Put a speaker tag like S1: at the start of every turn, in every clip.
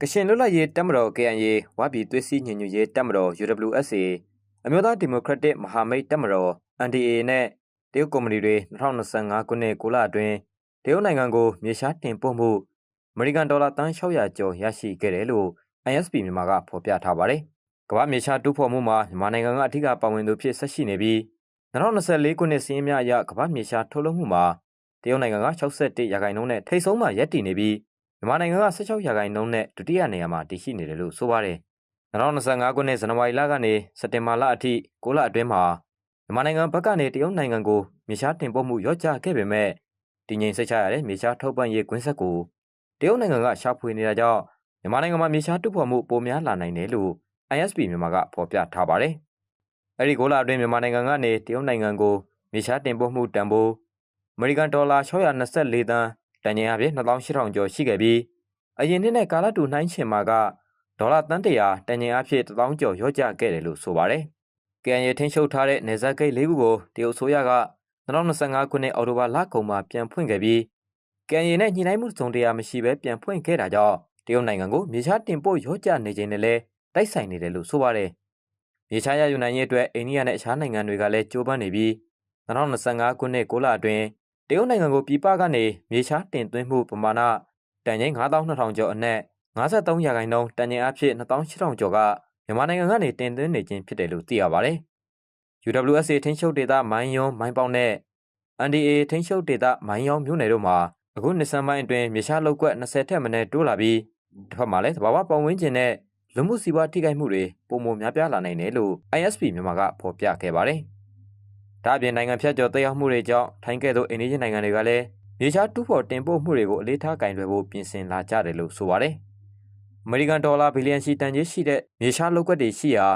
S1: ကရှင်လွတ်လပ်ရေးတပ်မတော် KNA ဝပြည်သွေးစည်းညီညွတ်ရေးတပ်မတော် UWSA အမျိုးသားဒီမိုကရက်တစ်မဟာမိတ်တပ်မတော် NDA နဲ့တရုတ်ကုမ္ပဏီတွေ2025ခုနှစ်6လအတွင်းတရုတ်နိုင်ငံကိုမြေရှားတင်ပို့မှုအမေရိကန်ဒေါ်လာတန်း600ကျော်ရရှိခဲ့တယ်လို့ ISP မြန်မာကဖော်ပြထားပါတယ်။ကမ္ဘာမြေရှားတူးဖော်မှုမှာမြန်မာနိုင်ငံကအထူးပါဝင်သူဖြစ်ဆက်ရှိနေပြီး2024ခုနှစ်စီးရင်များအရကမ္ဘာမြေရှားထုတ်လုပ်မှုမှာတရုတ်နိုင်ငံက61ရာခိုင်နှုန်းနဲ့ထိပ်ဆုံးမှာရပ်တည်နေပြီး မြန်မာနိုင်ငံက16ရာခိုင်နှုန်းနဲ့ဒုတိယနေရာမှာတည်ရှိနေတယ်လို့ဆိုပါတယ်။2025ခုနှစ်ဇန်နဝါရီလကနေစက်တင်ဘာလအထိ6လအတွင်းမှာမြန်မာနိုင်ငံဘက်ကနေတရုတ်နိုင်ငံကိုမြေရှားတင်ပို့မှုရော့ချခဲ့ပေမဲ့တည်ငြိမ်စိတ်ချရတဲ့မြေရှားထုတ်ပန့်ရေးကွင်းဆက်ကိုတရုတ်နိုင်ငံကရှာဖွေနေတာကြောင့်မြန်မာနိုင်ငံမှာမြေရှားတူဖော်မှုပိုများလာနိုင်တယ်လို့ ISP မြန်မာကဖော်ပြထားပါတယ်။အဲဒီ6လအတွင်းမြန်မာနိုင်ငံကနေတရုတ်နိုင်ငံကိုမြေရှားတင်ပို့မှုတန်ဖိုးအမေရိကန်ဒေါ်လာ624သန်း တန်ချိန်အပြင်2800ကျော်ရှိခဲ့ပြီးအရင်နှစ်နဲ့ကာလတူနှိုင်းချင်မှာကဒေါ်လာတန်တရာတန်ချိန်အဖြစ်1000ကျော်ရော့ကျခဲ့တယ်လို့ဆိုပါတယ်။ KNY ထင်းချုပ်ထားတဲ့နေဇက်ဂိတ်၄ခုကိုတရုတ်ဆိုရက2025ခုနှစ်အောက်တိုဘာလကုန်မှာပြန်ဖွင့်ခဲ့ပြီး KNY နဲ့ညှိနှိုင်းမှုစုံတရားမရှိဘဲပြန်ဖွင့်ခဲ့တာကြောင့်တရုတ်နိုင်ငံကိုမြေရှားတင်ပို့ရော့ကျနေခြင်းနဲ့လည်းတိုက်ဆိုင်နေတယ်လို့ဆိုပါတယ်။မြေရှားရယူနိုင်ရေးအတွက်အိန္ဒိယနဲ့အခြားနိုင်ငံတွေကလည်းကြိုးပမ်းနေပြီး2025ခုနှစ်6လအတွင်း တရုတ်နိုင်ငံကိုပြည်ပကနေမြေရှားတင်သွင်းမှုပမာဏတန်ချိန်9200ကျော်အနက်53ရာခိုင်နှုန်းတန်ချိန်အဖြစ်2800ကျော်ကမြန်မာနိုင်ငံကနေတင်သွင်းနေခြင်းဖြစ်တယ်လို့သိရပါတယ်။ UWSA ထင်းချုပ်ဒေတာမိုင်းယွန်းမိုင်းပေါက်နဲ့ NDA ထင်းချုပ်ဒေတာမိုင်းယောင်းမြို့နယ်တို့မှာအခုနှစ်ဆန်းပိုင်းအတွင်းမြေရှားလောက်ကွက်20ထက်မနည်းတိုးလာပြီးတစ်ဖက်မှာလည်းသဘာဝပတ်ဝန်းကျင်နဲ့လူမှုစီးပွားထိခိုက်မှုတွေပုံမများပြားလာနိုင်တယ်လို့ ISP မြန်မာကဖော်ပြခဲ့ပါတယ်။ ဒါ့အပြင်နိုင်ငံဖြတ်ကျော်တက်ရောက်မှုတွေကြောင့်ထိုင်းကဲ့သို့အိန္ဒိယနိုင်ငံတွေကလည်းမြေရှားတူးဖော်တင်ပို့မှုတွေကိုအလေးထားကင်တွယ်ဖို့ပြင်ဆင်လာကြတယ်လို့ဆိုပါတယ်။အမေရိကန်ဒေါ်လာဘီလီယံရှိတန်ကြီးရှိတဲ့မြေရှားလောက်ကွက်တွေရှိရာ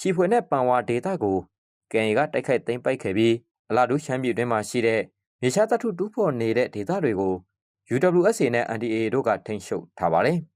S1: ရှီဖွေနဲ့ပန်ဝါဒေတာကိုကန်ရီကတိုက်ခိုက်သိမ်းပိုက်ခဲ့ပြီးအလာဒူးရှမ်းပြည်တွင်းမှာရှိတဲ့မြေရှားသတ္ထုတူးဖော်နေတဲ့ဒေတာတွေကို UWSA နဲ့ NDA တို့ကထိန်းချုပ်ထားပါတယ်။